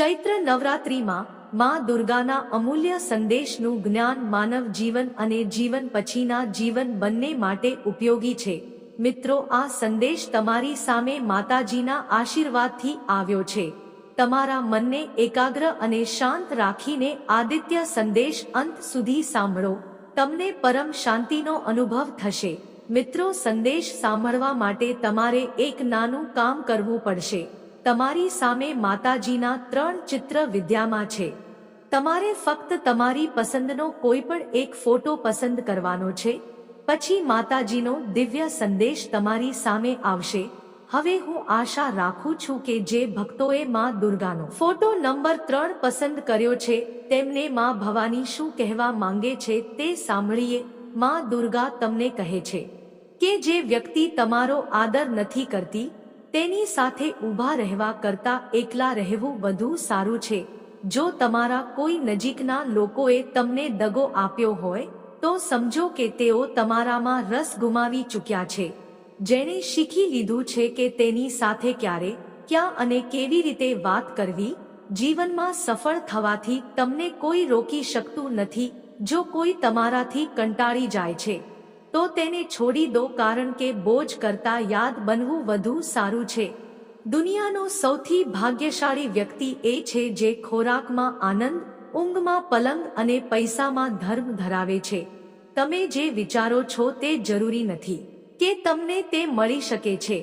ચૈત્ર નવરાત્રિમાં માં દુર્ગાના અમૂલ્ય સંદેશનું જ્ઞાન માનવ જીવન અને જીવન પછીના જીવન બંને માટે ઉપયોગી છે. મિત્રો, આ સંદેશ તમારી સામે માતાજીના આશીર્વાદથી આવ્યો છે. તમારા મનને એકાગ્ર અને શાંત રાખીને આદિત્ય સંદેશ અંત સુધી સાંભળો. તમને પરમ શાંતિનો અનુભવ થશે. મિત્રો, સંદેશ સાંભળવા માટે તમારે એક નાનું કામ કરવું પડશે. તમારી સામે માતાજીના ત્રણ ચિત્ર વિદ્યામાં છે. તમારે ફક્ત તમારી પસંદનો કોઈ પણ એક ફોટો પસંદ કરવાનો છે. પછી માતાજીનો દિવ્ય સંદેશ તમારી સામે આવશે. હવે હું આશા રાખું છું કે જે ભક્તોએ માં દુર્ગાનો ફોટો નંબર ત્રણ પસંદ કર્યો છે, તેમને માં ભવાની શું કહેવા માંગે છે તે સાંભળીએ. માં દુર્ગા તમને કહે છે કે જે વ્યક્તિ તમારો આદર નથી કરતી તેની સાથે ઊભા રહેવા કરતા એકલા રહેવું વધુ સારું છે. જો તમારા કોઈ નજીકના લોકોએ તમને દગો આપ્યો હોય, તો સમજો કે તેઓ તમારામાં રસ ગુમાવી ચૂક્યા છે. જેણે શીખી લીધું છે કે તેની સાથે ક્યારે, ક્યાં અને કેવી રીતે વાત કરવી, જીવનમાં સફળ થવાથી તમને કોઈ રોકી શકતું નથી, જો કોઈ તમારાથી કંટાળી જાય છે. તો તેને છોડી દો કારણ કે બોજ કરતા યાદ બનવું વધુ સારું છે. દુનિયાનો સૌથી ભાગ્યશાળી વ્યક્તિ એ છે જે ખોરાકમાં આનંદ, ઊંઘમાં પલંગ અને પૈસામાં ધર્મ ધરાવે છે. તમે જે વિચારો છો તે જરૂરી નથી કે તમને તે મળી શકે છે.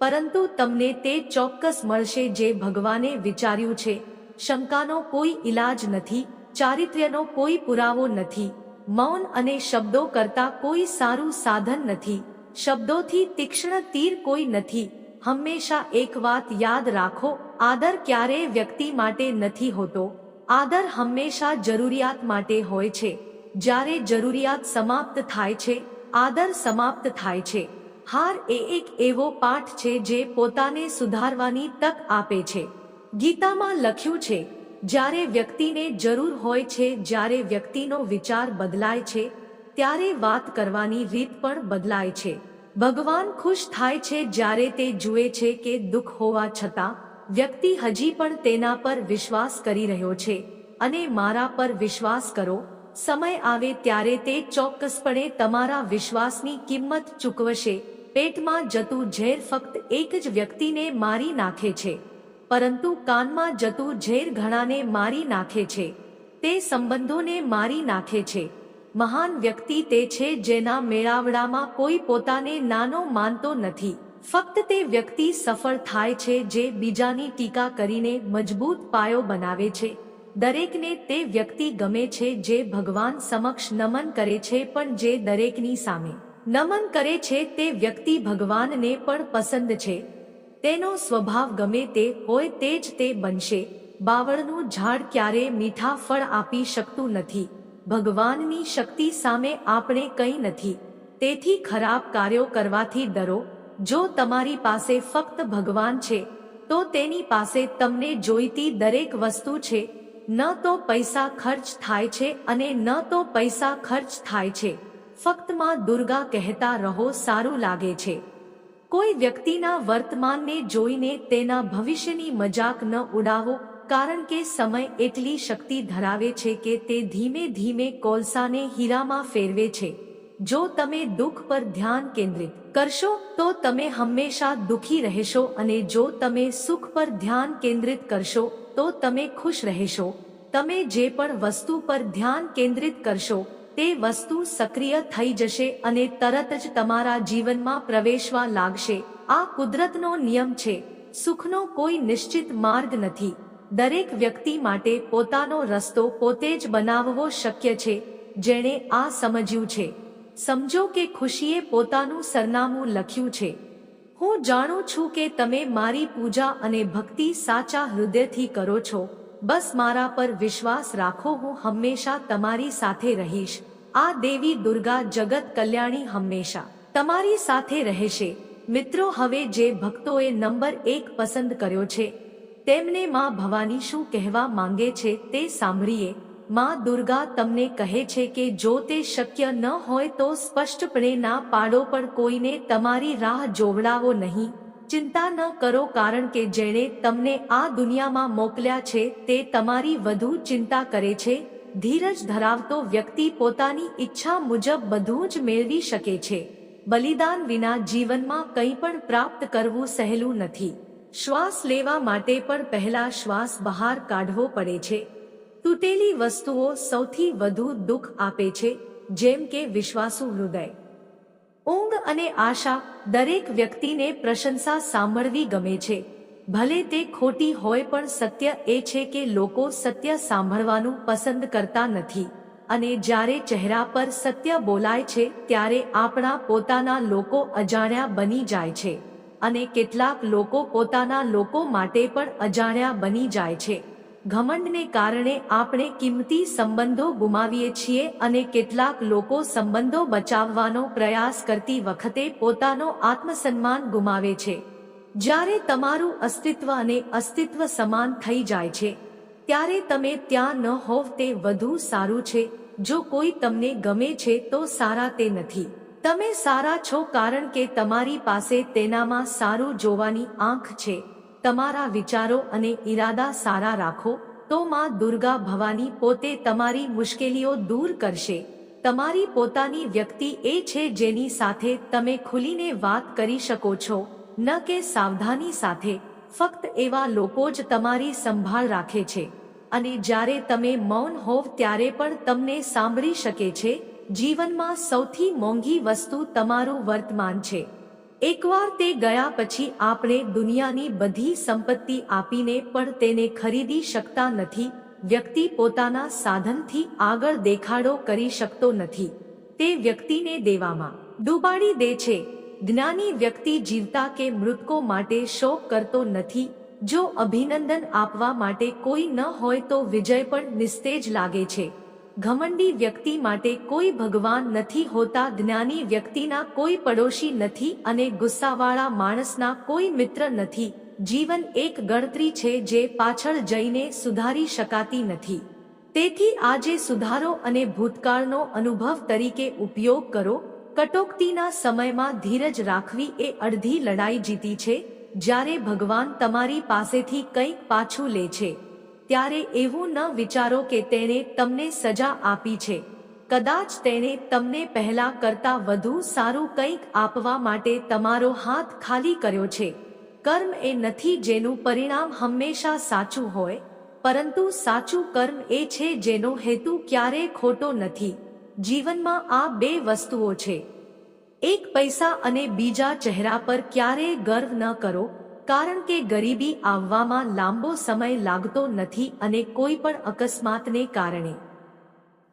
પરંતુ તમને તે ચોક્કસ મળશે જે ભગવાને વિચાર્યું છે. શંકાનો કોઈ ઈલાજ નથી, ચારિત્ર્યનો કોઈ પુરાવો નથી. મૌન અને શબ્દો કરતા કોઈ સારું સાધન નથી. શબ્દોથી તીક્ષ્ણ તીર કોઈ નથી. હંમેશા એક વાત યાદ રાખો, આદર ક્યારેય વ્યક્તિ માટે નથી હોતો. આદર હંમેશા જરૂરિયાત માટે હોય છે. જ્યારે જરૂરિયાત સમાપ્ત થાય છે, આદર સમાપ્ત થાય છે. હાર એ એક એવો પાઠ છે જે પોતાને સુધારવાની તક આપે છે. ગીતામાં લખ્યું છે જ્યારે વ્યક્તિને જરૂર હોય છે, જ્યારે વ્યક્તિનો વિચાર બદલાય છે, ત્યારે વાત કરવાની રીત પણ બદલાય છે. ભગવાન ખુશ થાય છે જ્યારે તે જુએ છે કે દુઃખ હોવા છતાં, વ્યક્તિ હજી પણ તેના પર વિશ્વાસ કરી રહ્યો છે. અને મારા પર વિશ્વાસ કરો, સમય આવે ત્યારે તે ચોક્કસપણે તમારા વિશ્વાસની કિંમત ચૂકવશે. પેટમાં જતું ઝેર ફક્ત એક જ વ્યક્તિને મારી નાખે છે. પરંતુ કાનમાં જતું ઝેર ઘણાને મારી નાખે છે. તે સંબંધોને મારી નાખે છે. મહાન વ્યક્તિ તે છે જેના મેળાવડામાં કોઈ પોતાને નાનો માનતો નથી. ફક્ત તે વ્યક્તિ સફળ થાય છે જે બીજાની ટીકા કરીને મજબૂત પાયો બનાવે છે. દરેકને તે વ્યક્તિ ગમે છે જે ભગવાન સમક્ષ નમન કરે છે પણ જે દરેકની સામે નમન કરે છે તે વ્યક્તિ ભગવાનને પણ પસંદ છે. તેનો સ્વભાવ ગમે તે હોય તે જ તે બનશે. બાવળનું ઝાડ ક્યારે મીઠા ફળ આપી શકતું નથી. ભગવાનની શક્તિ સામે આપણે કંઈ નથી. તેથી ખરાબ કાર્યો કરવાથી ડરો. જો તમારી પાસે ફક્ત ભગવાન છે, તો તેની પાસે તમને જોઈતી દરેક વસ્તુ છે. ન તો પૈસા ખર્ચ થાય છે અને ન તો પૈસા ખર્ચ થાય છે. ફક્તમાં દુર્ગા કહેતા રહો સારું લાગે છે. કોઈ વ્યક્તિના વર્તમાનને જોઈને તેના ભવિષ્યની મજાક ન ઉડાવો, કારણ કે સમય એટલી શક્તિ ધરાવે છે કે તે ધીમે ધીમે કોલસાને હીરામાં ફેરવે છે. જો તમે દુઃખ પર ધ્યાન કેન્દ્રિત કરશો, તો તમે હંમેશા દુઃખી રહેશો અને જો તમે સુખ પર ધ્યાન કેન્દ્રિત કરશો, તો તમે ખુશ રહેશો. તમે જે પણ વસ્તુ પર ધ્યાન કેન્દ્રિત કરશો તે વસ્તુ સક્રિય થઈ જશે અને તરત જ તમારા જીવનમાં પ્રવેશવા લાગશે. આ કુદરતનો નિયમ છે. સુખનો કોઈ નિશ્ચિત માર્ગ નથી. દરેક વ્યક્તિ માટે પોતાનો રસ્તો પોતે જ બનાવવો શક્ય છે, જેણે આ સમજ્યું છે. સમજો કે ખુશીએ પોતાનું સરનામું લખ્યું છે. હું જાણું છું કે તમે મારી પૂજા અને ભક્તિ સાચા હૃદયથી કરો છો. બસ મારા પર વિશ્વાસ રાખો, હું હંમેશા તમારી સાથે રહીશ. આ દેવી દુર્ગા જગત કલ્યાણી હંમેશા તમારી સાથે રહેશે. મિત્રો, હવે જે ભક્તોએ નંબર એક પસંદ કર્યો છે, તેમને માં ભવાની શું કહેવા માંગે છે તે સાંભળીએ. માં દુર્ગા તમને કહે છે કે જો તે શક્ય ન હોય તો સ્પષ્ટપણે ના પાડો, પણ કોઈને તમારી રાહ જોવડાવો નહીં. ચિંતા ન કરો કારણ કે જેણે તમને આ દુનિયામાં મોકલ્યા છે, તે તમારી વધુ ચિંતા કરે છે. ધીરજ ધરાવતો વ્યક્તિ પોતાની ઈચ્છા મુજબ બધું જ મેળવી શકે છે. બલિદાન વિના જીવનમાં કંઈ પણ પ્રાપ્ત કરવું સહેલું નથી. શ્વાસ લેવા માટે પણ પહેલા શ્વાસ બહાર કાઢવો પડે છે. તૂટેલી વસ્તુઓ સૌથી વધુ દુઃખ આપે છે, જેમ કે વિશ્વાસુ હૃદય. ઊંઘ અને આશા દરેક વ્યક્તિને પ્રશંસા સાંભળવી ગમે છે. ભલે તે ખોટી હોય પણ સત્ય એ છે કે લોકો સત્ય સાંભળવાનું પસંદ કરતા નથી. અને જ્યારે ચહેરા પર સત્ય બોલાય છે, ત્યારે આપણા પોતાના લોકો અજાણ્યા બની જાય છે. અને કેટલાક લોકો પોતાના લોકો માટે પણ અજાણ્યા બની જાય છે. ઘમંડને કારણે આપણે કિંમતી સંબંધો ગુમાવીએ છીએ અને કેટલાક લોકો સંબંધો બચાવવાનો પ્રયાસ કરતી વખતે પોતાનો આત્મસન્માન ગુમાવે છે. જ્યારે તમારું અસ્તિત્વ અને અસ્તિત્વ સમાન થઈ જાય છે, ત્યારે તમે ત્યાં ન હોવ તે વધુ સારું છે. જો કોઈ તમને ગમે છે તો સારા તે નથી. તમે સારા છો કારણ કે તમારી પાસે તેનામાં સારું જોવાની આંખ છે. તમારા વિચારો અને ઈરાદા સારા રાખો, તો માં દુર્ગા ભવાની પોતે તમારી મુશ્કેલીઓ દૂર કરશે. તમારી પોતાની વ્યક્તિ એ છે જેની સાથે તમે ખુલીને વાત કરી શકો છો, ન કે સાવધાની સાથે. ફક્ત એવા લોકો જ તમારી સંભાળ રાખે છે. અને જ્યારે તમે મૌન હોવ ત્યારે પણ તમને સાંભળી શકે છે, જીવનમાં સૌથી મોંઘી વસ્તુ તમારું વર્તમાન છે. એકવાર તે ગયા પછી આપણે દુનિયાની બધી સંપત્તિ આપીને પણ તેને ખરીદી શકતા નથી, વ્યક્તિ પોતાના સાધનથી આગળ દેખાડો કરી શકતો નથી. તે વ્યક્તિને દેવામાં ડૂબાડી દે છે. જ્ઞાની વ્યક્તિ જીવતા કે મૃતકો માટે શોક કરતો નથી. જો અભિનંદન આપવા માટે કોઈ ન હોય તો વિજય પણ નિસ્તેજ લાગે છે. ઘમંડી વ્યક્તિ માટે કોઈ ભગવાન નથી હોતા, જ્ઞાની વ્યક્તિના કોઈ પડોશી નથી અને ગુસ્સાવાળા માણસના કોઈ મિત્ર નથી. જીવન એક ગણતરી છે જે પાછળ જઈને સુધારી શકાતી નથી. તેથી આજે સુધારો અને ભૂતકાળનો અનુભવ તરીકે ઉપયોગ કરો. કટોકટીના સમયમાં ધીરજ રાખવી એ અડધી લડાઈ જીતી છે, જ્યારે ભગવાન તમારી પાસેથી કંઈક પાછું લે છે. ત્યારે એવું ન વિચારો કે તેણે તમને સજા આપી છે. કદાચ તેણે તમને પહેલા કરતા વધુ સારું કંઈક આપવા માટે તમારો હાથ ખાલી કર્યો છે. કર્મ એ નથી જેનું પરિણામ હંમેશા સાચું હોય, પરંતુ સાચું કર્મ એ છે જેનો હેતુ ક્યારેય ખોટો નથી. જીવનમાં આ બે વસ્તુઓ છે. એક પૈસા અને બીજા ચહેરા પર ક્યારેય ગર્વ ન કરો કારણ કે ગરીબી આવવામાં લાંબો સમય લાગતો નથી અને કોઈ પણ અકસ્માતને કારણે.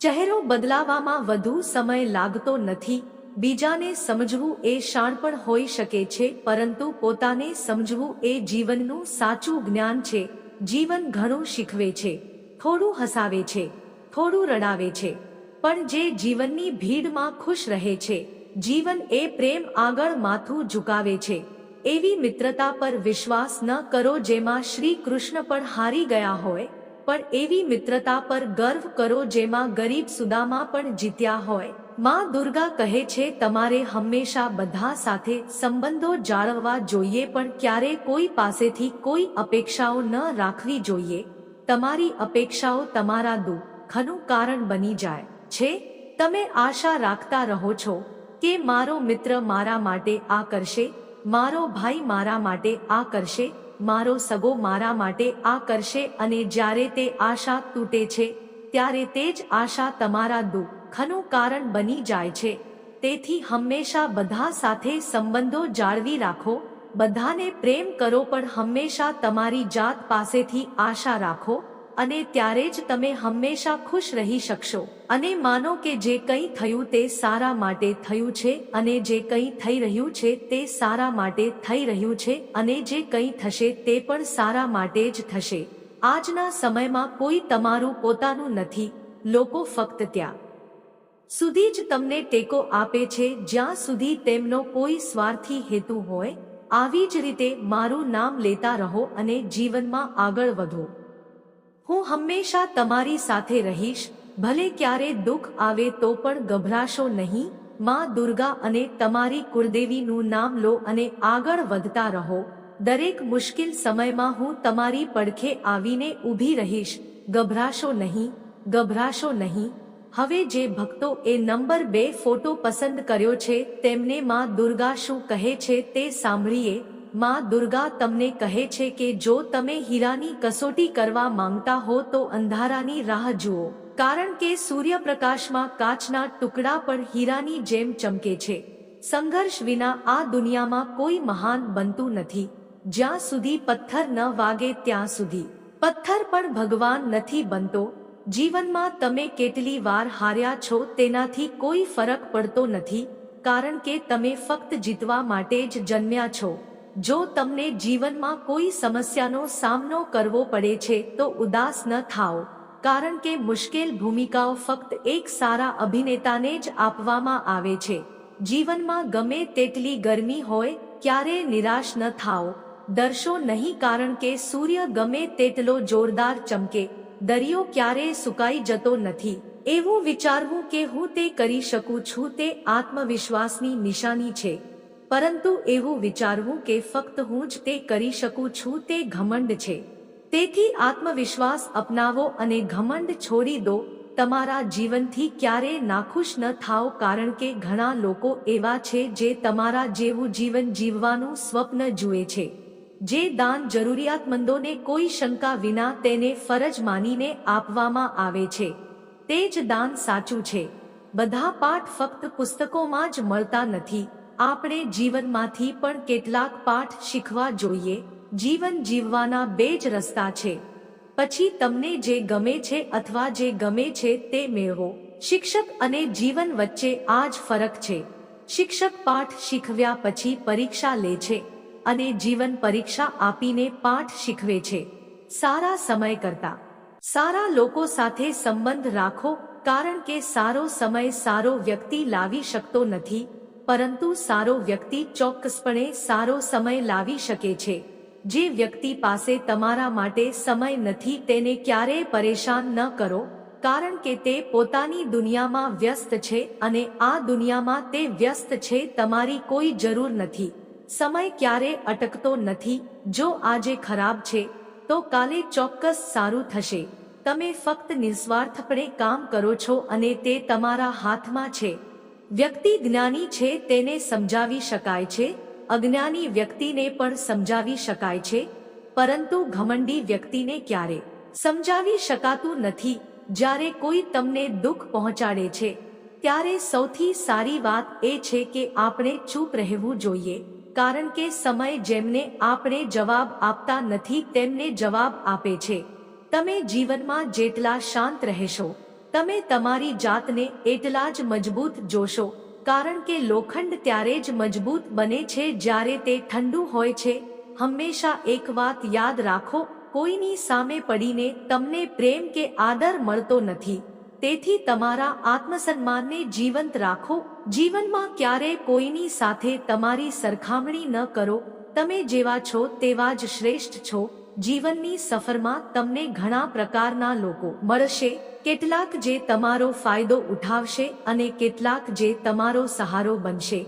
ચહેરો બદલાવામાં વધુ સમય લાગતો નથી, બીજાને સમજવું એ શાણપણ હોઈ શકે છે, પરંતુ પોતાને સમજવું એ જીવનનું સાચું જ્ઞાન છે, જીવન ઘણું શીખવે છે, થોડું હસાવે છે, થોડું રડાવે છે, પણ જે જીવનની ભીડમાં ખુશ રહે છે, જીવન એ પ્રેમ આગળ માથું ઝુકાવે છે. એવી મિત્રતા પર વિશ્વાસ ન કરો જેમાં શ્રી કૃષ્ણ પણ હારી ગયા હોય, પણ એવી મિત્રતા પર ગર્વ કરો જેમાં ગરીબ સુદામા પણ જીત્યા હોય. માં દુર્ગા કહે છે, તમારે હંમેશા બધા સાથે સંબંધો જાળવવા જોઈએ, પણ ક્યારે કોઈ પાસેથી કોઈ અપેક્ષાઓ ન રાખવી જોઈએ. તમારી અપેક્ષાઓ તમારા દુઃખનું કારણ બની જાય છે. તમે આશા રાખતા રહો છો કે મારો મિત્ર મારા માટે આ કરશે. મારો ભાઈ મારા માટે આ કરશે, મારો સગો મારા માટે આ કરશે અને જ્યારે તે આશા તૂટે છે, ત્યારે તે જ આશા તમારા દુઃખનું કારણ બની જાય છે. તેથી હંમેશા બધા સાથે સંબંધો જાળવી રાખો, બધાને પ્રેમ કરો પણ હંમેશા તમારી જાત પાસેથી આશા રાખો. અને ત્યારે જ તમે હંમેશા ખુશ રહી શકશો. અને માનો કે જે કંઈ થયું તે સારા માટે થયું છે અને જે કંઈ થઈ રહ્યું છે તે સારા માટે થઈ રહ્યું છે અને જે કંઈ થશે તે પણ સારા માટે જ થશે. આજના સમયમાં કોઈ તમારું પોતાનું નથી. લોકો ફક્ત ત્યાં સુધી જ તમને ટેકો આપે છે. જ્યાં સુધી તેમનો કોઈ સ્વાર્થી હેતુ હોય, આવી જ રીતે મારું નામ લેતા રહો અને જીવનમાં આગળ વધો. હું હંમેશા તમારી સાથે રહીશ, ભલે ક્યારે દુઃખ આવે તો પણ ગભરાશો નહીં. માં દુર્ગા અને તમારી કુળદેવીનું નામ લો અને આગળ વધતા રહો. દરેક મુશ્કેલ સમયમાં હું તમારી પડખે આવીને ઊભી રહીશ. ગભરાશો નહીં ગભરાશો નહીં. હવે જે ભક્તો એ નંબર બે ફોટો પસંદ કર્યો છે, તેમને માં દુર્ગા શું કહે છે તે સાંભળીએ. માં દુર્ગા તમને કહે છે કે જો તમે હીરાની કસોટી કરવા માંગતા હો તો અંધારાની રાહ જુઓ. કારણ કે સૂર્યપ્રકાશમાં કાચના ટુકડા પણ હીરાની જેમ ચમકે છે. સંઘર્ષ વિના આ દુનિયામાં કોઈ મહાન બનતું નથી. જ્યાં સુધી પથ્થર ન વાગે ત્યાં સુધી. પથ્થર પણ ભગવાન નથી બનતો. જીવનમાં તમે કેટલી વાર હાર્યા છો તેનાથી કોઈ ફરક પડતો નથી. કારણ કે તમે ફક્ત જીતવા માટે જ જન્મ્યા છો. જો તમને જીવનમાં કોઈ સમસ્યાનો સામનો કરવો પડે છે, તો ઉદાસ ન થાઓ. કારણ કે મુશ્કેલ ભૂમિકાઓ ફક્ત એક સારા અભિનેતાને જ આપવામાં આવે છે. જીવનમાં ગમે તેટલી ગરમી હોય, ક્યારે નિરાશ ન થાઓ. ડરશો નહીં કારણ કે સૂર્ય ગમે તેટલો જોરદાર ચમકે. દરિયો ક્યારેય સુકાઈ જતો નથી. એવું વિચારવું કે હું તે કરી શકું છું તે આત્મવિશ્વાસની નિશાની છે. પરંતુ એવું વિચારવું કે ફક્ત હું જ તે કરી શકું છું તે ઘમંડ છે. તેથી આત્મવિશ્વાસ અપનાવો અને ઘમંડ છોડી દો. તમારા જીવનથી ક્યારેય નાખુશ ન થાઓ કારણ કે ઘણા લોકો એવા છે જે તમારા જેવું જીવન જીવવાનું સ્વપ્ન જુએ છે. જે દાન જરૂરિયાતમંદોને કોઈ શંકા વિના તેને ફરજ માનીને આપવામાં આવે છે. તે જ દાન સાચું છે. બધા પાઠ ફક્ત પુસ્તકોમાં જ મળતા નથી. આપણે જીવનમાંથી પણ કેટલાક પાઠ શીખવા જોઈએ. જીવન જીવવાના બે જ રસ્તા છે. પછી તમને જે ગમે છે અથવા જે ગમે છે તે મેળવો. શિક્ષક અને જીવન વચ્ચે આ જ ફરક છે. શિક્ષક પાઠ શીખવ્યા પછી પરીક્ષા લે છે અને જીવન પરીક્ષા આપીને પાઠ શીખવે છે. સારા સમય કરતા. સારા લોકો સાથે સંબંધ રાખો, કારણ કે સારો સમય સારો વ્યક્તિ લાવી શકતો નથી. પરંતુ સારો વ્યક્તિ ચોક્કસપણે સારો સમય લાવી શકે છે. જે વ્યક્તિ પાસે તમારા માટે સમય નથી તેને ક્યારેય પરેશાન ન કરો, કારણ કે તે પોતાની દુનિયામાં વ્યસ્ત છે અને આ દુનિયામાં તે વ્યસ્ત છે તમારી કોઈ જરૂર નથી. સમય ક્યારે અટકતો નથી, જો આજે ખરાબ છે, તો કાલે ચોક્કસ સારું થશે. તમે ફક્ત નિસ્વાર્થપણે કામ કરો છો અને તે તમારા હાથમાં છે. વ્યક્તિ જ્ઞાની છે તેને સમજાવી શકાય છે, અજ્ઞાની વ્યક્તિને પણ સમજાવી શકાય છે, પરંતુ ઘમંડી વ્યક્તિને ક્યારે? સમજાવી શકાતું નથી, જ્યારે કોઈ તમને દુઃખ પહોંચાડે છે, ત્યારે સૌથી સારી વાત એ છે કે આપણે ચૂપ રહેવું જોઈએ, કારણ કે સમય જેમને આપણે જવાબ આપતા નથી તેમને જવાબ આપે છે. તમે જીવનમાં જેટલા શાંત રહેશો તમે તમારી જાતને એટલા જ મજબૂત જોશો, કારણ કે લોખંડ ત્યારે જ મજબૂત બને છે જ્યારે તે ઠંડુ હોય છે. હંમેશા એક વાત યાદ રાખો, કોઈની સામે પડીને તમને પ્રેમ કે આદર મળતો નથી. તેથી તમારા આત્મસન્માનને જીવંત રાખો. જીવનમાં ક્યારે કોઈની સાથે તમારી સરખામણી ન કરો. તમે જેવા છો તેવા જ શ્રેષ્ઠ છો. જીવનની સફરમાં તમને ઘણા પ્રકારના લોકો મળશે, કેટલાક જે તમારો ફાયદો ઉઠાવશે અને કેટલાક જે તમારો સહારો બનશે.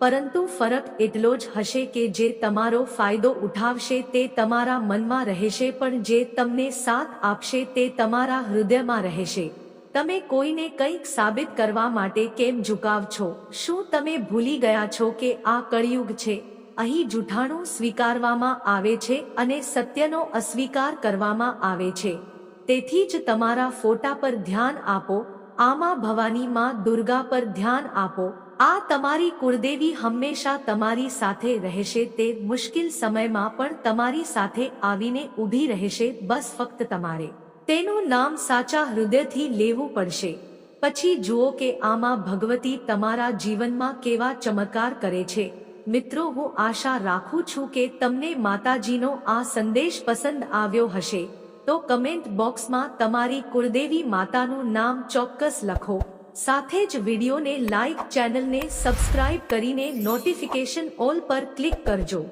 પરંતુ ફરક એટલો જ હશે કે જે તમારો ફાયદો ઉઠાવશે તે તમારા મનમાં રહેશે પણ જે તમને સાથ આપશે તે તમારા હૃદયમાં રહેશે. તમે કોઈને કંઈક સાબિત કરવા માટે કેમ ઝુકાવ છો? શું તમે ભૂલી ગયા છો કે આ કળિયુગ છે? અહીં જૂઠાણું સ્વીકારવામાં આવે છે અને સત્યનો અસ્વીકાર કરવામાં આવે છે. તેથી જ તમારા ફોટા પર ધ્યાન આપો, આમાં ભવાની માં દુર્ગા પર ધ્યાન આપો. આ તમારી કુળદેવી હંમેશા તમારી સાથે રહેશે તે મુશ્કેલ સમયમાં પણ તમારી સાથે આવીને ઊભી રહેશે બસ ફક્ત તમારે. તેનું નામ સાચા હૃદયથી લેવું પડશે. પછી જુઓ કે આમાં ભગવતી તમારા જીવનમાં કેવા ચમત્કાર કરે છે. મિત્રો, હું આશા રાખું છું કે તમને માતાજીનો આ સંદેશ પસંદ આવ્યો હશે. તો કમેન્ટ બોક્સમાં તમારી કુળદેવી માતાનું નામ ચોક્કસ લખો. સાથે જ વિડીયોને લાઇક ચેનલને સબસ્ક્રાઇબ કરીને નોટિફિકેશન ઓલ પર ક્લિક કરજો.